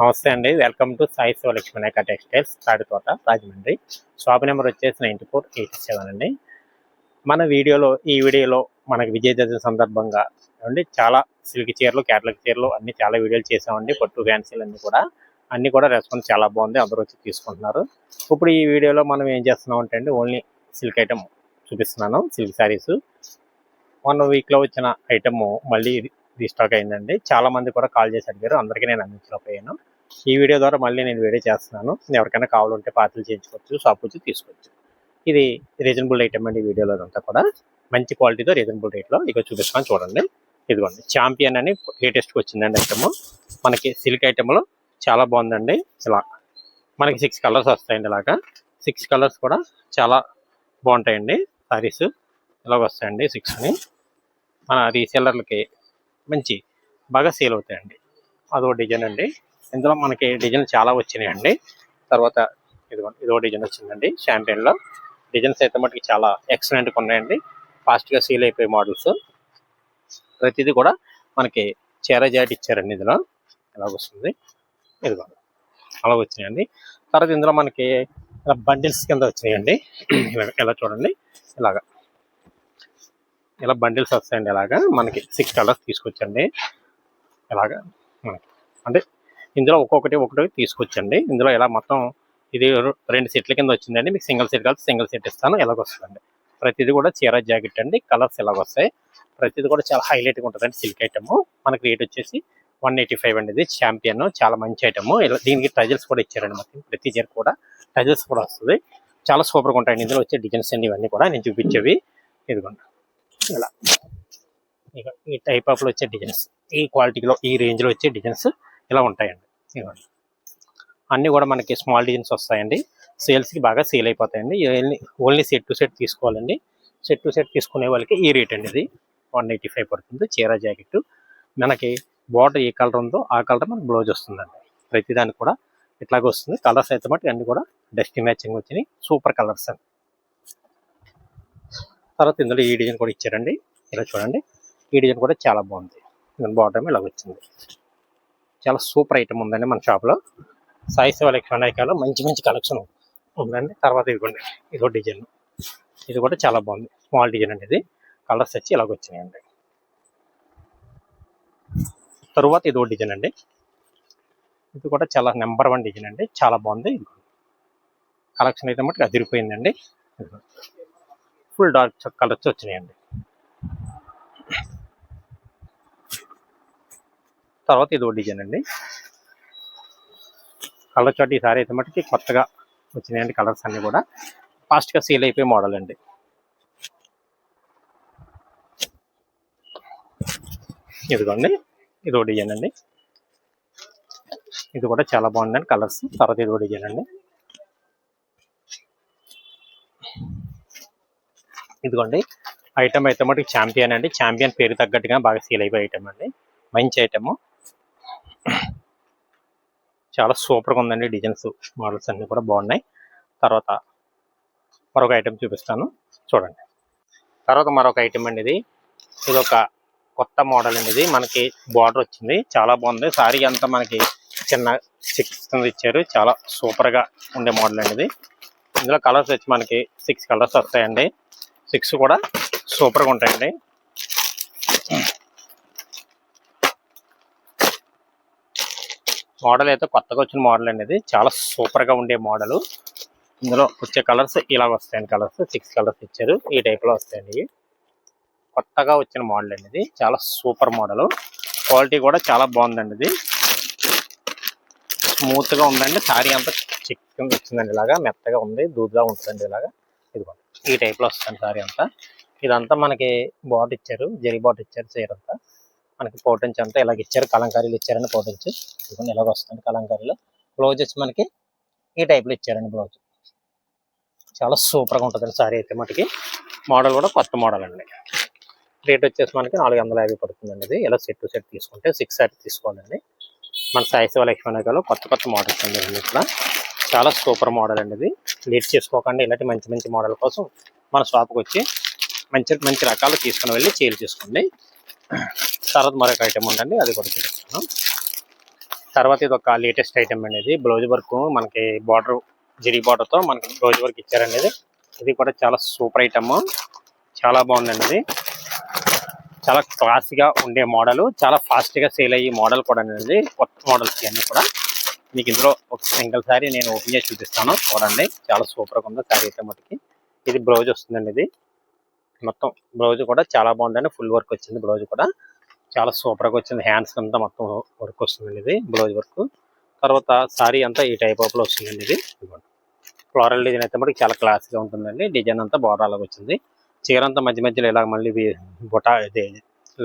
నమస్తే అండి. Welcome to Sai Sivalakshmi textiles Tadithota Rajahmundry. Shop number వచ్చేసి నైంటీ ఫోర్ ఎయిటీ సెవెన్ అండి. మన వీడియోలో ఈ వీడియోలో మనకి విజయదశమి సందర్భంగా అండి చాలా సిల్క్ చీరలు క్యాటలాగ్ చీరలు అన్ని చాలా వీడియోలు చేసామండి. పట్టు ఫ్యాన్సీలు అన్ని కూడా. అన్ని కూడా రెస్పాన్స్ చాలా బాగుంది. అందరూ వచ్చి తీసుకుంటున్నారు. ఇప్పుడు ఈ వీడియోలో మనం ఏం చేస్తున్నాం అంటే అండి ఓన్లీ సిల్క్ ఐటమ్ చూపిస్తున్నాను. సిల్క్ శారీస్. వన్ వీక్లో వచ్చిన ఐటమ్ మళ్ళీ రీస్టాక్ అయిందండి. చాలా మంది కూడా కాల్ చేసి అడిగారు అందరికీ నేను అందించలేకపోయాను ఈ వీడియో ద్వారా మళ్ళీ నేను వీడియో చేస్తున్నాను. ఎవరికైనా కావాలంటే పార్సల్ చేయించుకోవచ్చు షాప్ వచ్చి తీసుకోవచ్చు. ఇది రీజనబుల్ ఐటమ్ అండి వీడియోలో అంతా కూడా? మంచి క్వాలిటీతో రీజనబుల్ రేట్లో ఇక చూపిస్తాను చూడండి. ఇదిగోండి. ఛాంపియన్ అని లేటెస్ట్గా వచ్చిందండి ఐటమ్. మనకి సిల్క్ ఐటెంలో చాలా బాగుందండి. ఇలా మనకి సిక్స్ కలర్స్ వస్తాయండి ఇలాగా. సిక్స్ కలర్స్ కూడా చాలా బాగుంటాయండి. సారీస్ ఇలాగ వస్తాయండి సిక్స్ని. మన రీసెల్లర్లకి మంచి బాగా సేల్ అవుతాయండి. అదో డిజైన్ అండి. ఇందులో మనకి డిజైన్ చాలా వచ్చినాయండి. తర్వాత ఇదిగో ఇదో డిజైన్ వచ్చిందండి. షాంపియన్లో డిజైన్స్ అయితే మటుకు చాలా ఎక్సలెంట్గా ఉన్నాయండి. ఫాస్ట్గా సేల్ అయిపోయే మోడల్స్. ప్రతిదీ కూడా మనకి చీర జాటి ఇచ్చారండి ఇందులో. ఎలా వస్తుంది? ఇదిగో అలా వచ్చినాయండి. తర్వాత ఇందులో మనకి ఇలా బండిల్స్ కింద వచ్చినాయండి. ఇలా ఇలా చూడండి. ఇలాగా. ఇలా బండిల్స్ వస్తాయండి ఇలాగా. మనకి సిక్స్ కలర్స్ తీసుకొచ్చండి. ఇలాగా మనకి. అంటే ఇందులో ఒక్కొక్కటి ఒకటి తీసుకొచ్చండి. ఇందులో ఇలా మొత్తం ఇది రెండు సెట్ల కింద వచ్చిందండి. మీకు సింగిల్ సెట్ కలిసి సింగిల్ సెట్ ఇస్తాను. ఇలాగొస్తుందండి వస్తుందండి. ప్రతిదీ కూడా చీర జాకెట్ అండి. కలర్స్ ఇలాగ వస్తాయి. ప్రతిదీ కూడా చాలా హైలైట్గా ఉంటుందండి సిల్క్ ఐటమ్. మనకి రేట్ వచ్చేసి వన్ ఎయిటీ ఫైవ్ అండి. ఇది ఛాంపియన్. చాలా మంచి ఐటమ్. ఇలా దీనికి టజల్స్ కూడా ఇచ్చారండి మొత్తం. ప్రతి చీర కూడా టజల్స్ కూడా వస్తుంది. చాలా సూపర్గా ఉంటాయండి. ఇందులో వచ్చే డిజైన్స్ అండి ఇవన్నీ కూడా నేను చూపించేవి. ఇదిగోండి. ఇలా ఇక ఈ టైప్ ఆఫ్లో వచ్చే డిజైన్స్ ఈ క్వాలిటీలో ఈ రేంజ్లో వచ్చే డిజైన్స్ ఇలా ఉంటాయండి. ఇవ్వండి అన్నీ కూడా మనకి స్మాల్ డిజైన్స్ వస్తాయండి. సేల్స్కి బాగా సేల్ అయిపోతాయండి. Only only set to set తీసుకోవాలండి. సెట్ టు సెట్ తీసుకునే వాళ్ళకి ఈ రేట్ అండి ఇది. వన్ ఎయిటీ ఫైవ్ పడుతుంది. చీర జాకెట్ మనకి బార్డర్ ఏ కలర్ ఉందో ఆ కలర్ మనకి బ్లౌజ్ వస్తుందండి. ప్రతిదానికి కూడా ఇట్లాగే వస్తుంది. కలర్స్ అయితే మట్టి అన్నీ కూడా డస్ట్ మ్యాచింగ్ వచ్చినాయి. సూపర్ కలర్స్ అండి. తర్వాత ఇందులో ఈ డిజైన్ కూడా ఇచ్చారండి. ఇలా చూడండి. ఈ డిజైన్ కూడా చాలా బాగుంది. బాటమ్ ఇలా వచ్చింది. చాలా సూపర్ ఐటమ్ ఉందండి మన షాప్లో సాయి శివ మంచి మంచి కలెక్షన్ ఉందండి. తర్వాత ఇదిగోండి ఇదో డిజైన్. ఇది కూడా చాలా బాగుంది. స్మాల్ డిజైన్ అండి ఇది. కలర్స్ వచ్చి ఇలాగ వచ్చినాయండి. తరువాత ఇదో డిజైన్ అండి. ఇది కూడా చాలా నెంబర్ వన్ డిజైన్ అండి. చాలా బాగుంది. కలెక్షన్ అయితే మటుకు అదిరిపోయిందండి. ఫుల్ డార్క్ కలర్స్ వచ్చినాయండి. తర్వాత ఇది డిజైన్ అండి. కలర్ చాట్ ఈసారి అయితే మటుకి కొత్తగా వచ్చినాయండి కలర్స్ అన్ని కూడా. ఫాస్ట్గా సేల్ అయిపోయే మోడల్ అండి. ఇదిగోండి ఇదో డిజైన్ అండి. ఇది కూడా చాలా బాగుందండి కలర్స్. తర్వాత ఇదో డిజైన్ అండి. ఇదిగోండి. ఐటమ్ అయితే మటుకు ఛాంపియన్ అండి. ఛాంపియన్ పేరు తగ్గట్టుగా బాగా సేల్ అయిపోయే ఐటమ్ అండి. మంచి ఐటమ్ చాలా సూపర్గా ఉందండి డిజైన్స్ మోడల్స్ అన్ని కూడా బాగున్నాయి. తర్వాత మరొక ఐటమ్ చూపిస్తాను. చూడండి. తర్వాత మరొక ఐటమ్ అండి ఇది. ఇది ఒక కొత్త మోడల్ అండి ఇది. మనకి బార్డర్ వచ్చింది. చాలా బాగుంది. సారీ అంతా మనకి చిన్న సిక్స్ కింద ఇచ్చారు. చాలా సూపర్గా ఉండే మోడల్ అండి ఇది. ఇందులో కలర్స్ వచ్చి మనకి సిక్స్ కలర్స్ వస్తాయండి. సిక్స్ కూడా సూపర్గా ఉంటాయండి. మోడల్ అయితే కొత్తగా వచ్చిన మోడల్ అనేది చాలా సూపర్గా ఉండే మోడల్. ఇందులో వచ్చే కలర్స్ ఇలా వస్తాయండి కలర్స్. సిక్స్ కలర్స్ ఇచ్చారు. ఈ టైప్లో వస్తాయండి కొత్తగా వచ్చిన మోడల్ అనేది చాలా సూపర్ మోడల్. క్వాలిటీ కూడా చాలా బాగుందండి ఇది. స్మూత్గా ఉందండి. సారీ అంతా చిక్కగా వచ్చిందండి ఇలాగా. మెత్తగా ఉంది. దూదుగా ఉంటుందండి ఇలాగా. ఇదిగోండి. ఈ టైప్లో వస్తుంది సారీ అంతా. ఇదంతా మనకి బాట్ ఇచ్చారు జరీ బాట్ ఇచ్చారు చీర అంతా. మనకి పోటెన్స్ అంతా ఇలాగ ఇచ్చారు కలంకారీలు ఇచ్చారని పోటెన్స్ ఇదిగోండి ఇలాగ వస్తుంది కలంకారీలో. బ్లౌజ్ వచ్చి మనకి ఈ టైప్లో ఇచ్చారండి బ్లౌజ్. చాలా సూపర్గా ఉంటుందండి సారీ అయితే మటుకి. మోడల్ కూడా కొత్త మోడల్ అండి. రేట్ వచ్చేసి మనకి నాలుగు వందల యాభై పడుతుందండి ఇది. ఇలా సెట్ టు సెట్ తీసుకుంటే సిక్స్ సారీ తీసుకోవాలండి. మన సాయి శివ లక్ష్మణలో కొత్త కొత్త మోడల్స్ అండి ఇక్కడ చాలా సూపర్ మోడల్ అండి ఇది. లేట్ చేసుకోకుండా ఇలాంటి మంచి మంచి మోడల్ కోసం మన షాప్కి వచ్చి మంచి మంచి రకాలు తీసుకుని వెళ్ళి చేలు చేసుకోండి. తర్వాత మరొక ఐటమ్ ఉందండి అది కూడా చూపిస్తాను. తర్వాత ఇది ఒక లేటెస్ట్ ఐటెం అనేది బ్లౌజ్ వర్క్ మనకి బార్డర్ జిరి బార్డర్తో మనకి బ్లౌజ్ వర్క్ ఇచ్చారండి ఇది. ఇది కూడా చాలా సూపర్ ఐటమ్ చాలా బాగుందండి ఇది. చాలా క్లాస్గా ఉండే మోడల్ చాలా ఫాస్ట్గా సేల్ అయ్యే మోడల్ కూడా అనేది కొత్త మోడల్స్ ఇవన్నీ కూడా. మీకు ఇందులో ఒక సింగిల్ శారీ నేను ఓపెన్ చేసి చూపిస్తాను. చూడండి చాలా సూపర్గా ఉంది శారీ అయితే మటుకి. ఇది బ్లౌజ్ వస్తుందండి ఇది. మొత్తం బ్లౌజ్ కూడా చాలా బాగుందండి. ఫుల్ వర్క్ వచ్చింది బ్లౌజ్ కూడా. చాలా సూపర్గా వచ్చింది. హ్యాండ్స్ అంతా మొత్తం వర్క్ వస్తుందండి ఇది బ్లౌజ్ వర్క్ తర్వాత శారీ అంతా ఈ టైప్ ఆఫ్లో వస్తుందండి ఇది. ఫ్లోరల్ డిజైన్ అయితే మనకి చాలా క్లాస్గా ఉంటుందండి. డిజైన్ అంతా బోర్డర్ అలాగ వచ్చింది. చీర అంతా మధ్య మధ్యలో ఇలా మళ్ళీ ఇవి బుటా ఇది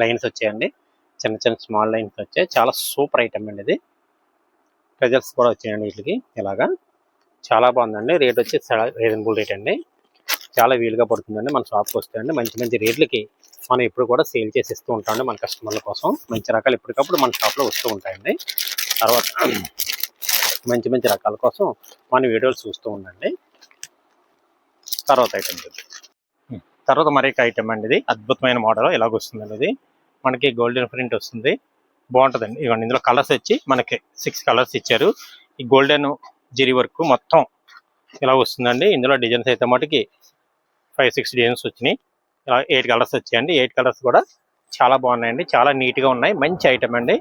లైన్స్ వచ్చాయండి. చిన్న చిన్న స్మాల్ లైన్స్ వచ్చాయి. చాలా సూపర్ ఐటమ్ అండి ఇది. ట్రెజర్స్ కూడా వచ్చాయండి వీటికి. ఇలాగా చాలా బాగుందండి. రేట్ వచ్చి చాలా రీజనబుల్ రేట్ అండి. చాలా వీలుగా పడుతుందండి మన షాప్కి వస్తే అండి. మంచి మంచి రేట్లకి మనం ఇప్పుడు కూడా సేల్ చేసి ఇస్తూ ఉంటామండి మన కస్టమర్ల కోసం. మంచి రకాలు ఎప్పటికప్పుడు మన షాప్లో వస్తూ ఉంటాయండి. తర్వాత మంచి మంచి రకాల కోసం మన వీడియోలు చూస్తూ ఉండండి. తర్వాత ఐటమ్ తర్వాత మరొక ఐటమ్ అండి ఇది. అద్భుతమైన మోడల్ ఇలాగ వస్తుందండి ఇది. మనకి గోల్డెన్ ప్రింట్ వస్తుంది. బాగుంటుందండి. ఇవ్వండి ఇందులో కలర్స్ వచ్చి మనకి సిక్స్ కలర్స్ ఇచ్చారు. ఈ గోల్డెన్ జిరి వర్క్ మొత్తం ఇలా వస్తుందండి. ఇందులో డిజైన్స్ అయితే మటుకి ఫైవ్ సిక్స్ డిజైన్స్ వచ్చినాయి. ఇలా ఎయిట్ కలర్స్ వచ్చాయండి. ఎయిట్ కలర్స్ కూడా చాలా బాగున్నాయండి. చాలా నీట్గా ఉన్నాయి. మంచి ఐటమ్ అండి.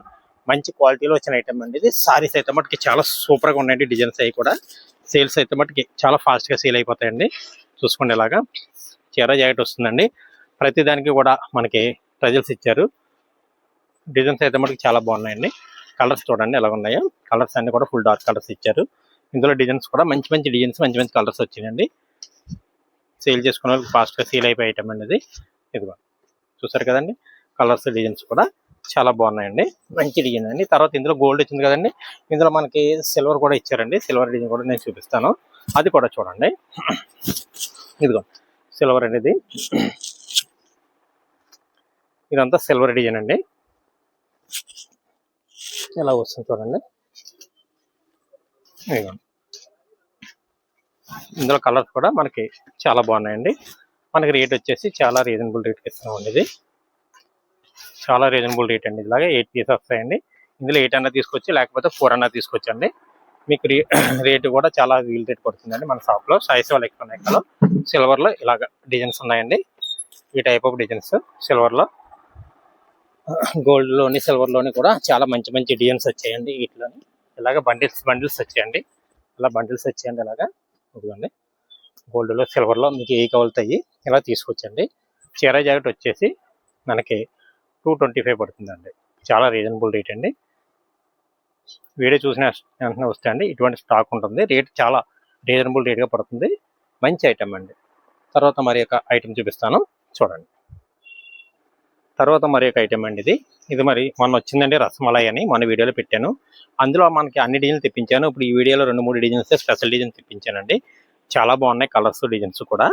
మంచి క్వాలిటీలో వచ్చిన ఐటమ్ అండి ఇది. సారీస్ అయితే మటుకి చాలా సూపర్గా ఉన్నాయండి డిజైన్స్ అవి కూడా. సేల్స్ అయితే మటుకి చాలా ఫాస్ట్గా సేల్ అయిపోతాయండి. చూసుకోండి ఇలాగా. చీర జాకెట్ వస్తుందండి. ప్రతి దానికి కూడా మనకి ప్రజల్స్ ఇచ్చారు. డిజైన్స్ అయితే మనకి చాలా బాగున్నాయండి. కలర్స్ చూడండి ఎలా ఉన్నాయో. కలర్స్ అన్ని కూడా ఫుల్ డార్క్ కలర్స్ ఇచ్చారు. ఇందులో డిజైన్స్ కూడా మంచి మంచి డిజైన్స్ మంచి మంచి కలర్స్ వచ్చినాయండి. సేల్ చేసుకునే వాళ్ళకి ఫాస్ట్గా సేల్ అయిపోయే ఐటమ్ అండి ఇది ఇదిగో చూసారు కదండి? కలర్స్ డిజైన్స్ కూడా చాలా బాగున్నాయండి. మంచి డిజైన్ అండి. తర్వాత ఇందులో గోల్డ్ వచ్చింది కదండి. ఇందులో మనకి సిల్వర్ కూడా ఇచ్చారండి. సిల్వర్ డిజైన్ కూడా నేను చూపిస్తాను. అది కూడా చూడండి. ఇదిగో సిల్వర్ అనేది. ఇదంతా సిల్వర్ డిజైన్ అండి. ఎలా వస్తుంది చూడండి. ఇందులో కలర్స్ కూడా మనకి చాలా బాగున్నాయండి. మనకి రేట్ వచ్చేసి చాలా రీజనబుల్ రేట్కి ఇస్తున్నామండి ఇది చాలా రీజనబుల్ రేట్ అండి. ఇలాగే ఎయిట్ పీస్ వస్తాయండి. ఇందులో ఎయిట్ అన్నా తీసుకొచ్చి లేకపోతే ఫోర్ అన్నా తీసుకొచ్చండి. మీకు రే రేటు కూడా చాలా వీల్ రేట్ పడుతుందండి మన షాప్లో సైజ్ వాళ్ళు ఎక్కువ ఉన్నాయి కదా. సిల్వర్లో ఇలాగ డిజైన్స్ ఉన్నాయండి. ఈ టైప్ ఆఫ్ డిజైన్స్ సిల్వర్లో గోల్డ్లోని సిల్వర్లోని కూడా చాలా మంచి మంచి డిజైన్స్ వచ్చాయండి వీటిలోని. ఇలాగ బండిల్స్ బండిల్స్ వచ్చాయండి. ఇలా బండిల్స్ వచ్చాయండి ఇలాగా. ఇదిగోండి. గోల్డ్లో సిల్వర్లో మీకు ఏ కవులుతాయి ఇలా తీసుకొచ్చండి. చీర జాకెట్ వచ్చేసి మనకి టూ ట్వంటీ ఫైవ్ పడుతుందండి. చాలా రీజనబుల్ రేట్ అండి. వీడియో చూసిన వెంటనే వస్తే అండి ఇటువంటి స్టాక్ ఉంటుంది. రేట్ చాలా రీజనబుల్ రేట్గా పడుతుంది. మంచి ఐటమ్ అండి. తర్వాత మరి ఒక ఐటమ్ చూపిస్తాను. చూడండి. తర్వాత మరి ఒక ఐటమ్ అండి ఇది. ఇది మరి మొన్న వచ్చిందండి రసమలై అని మన వీడియోలో పెట్టాను. అందులో మనకి అన్ని డిజైన్లు తెప్పించాను. ఇప్పుడు ఈ వీడియోలో రెండు మూడు డిజైన్స్ స్పెషల్ డిజైన్ తెప్పించానండి. చాలా బాగున్నాయి కలర్స్ డిజైన్స్ కూడా.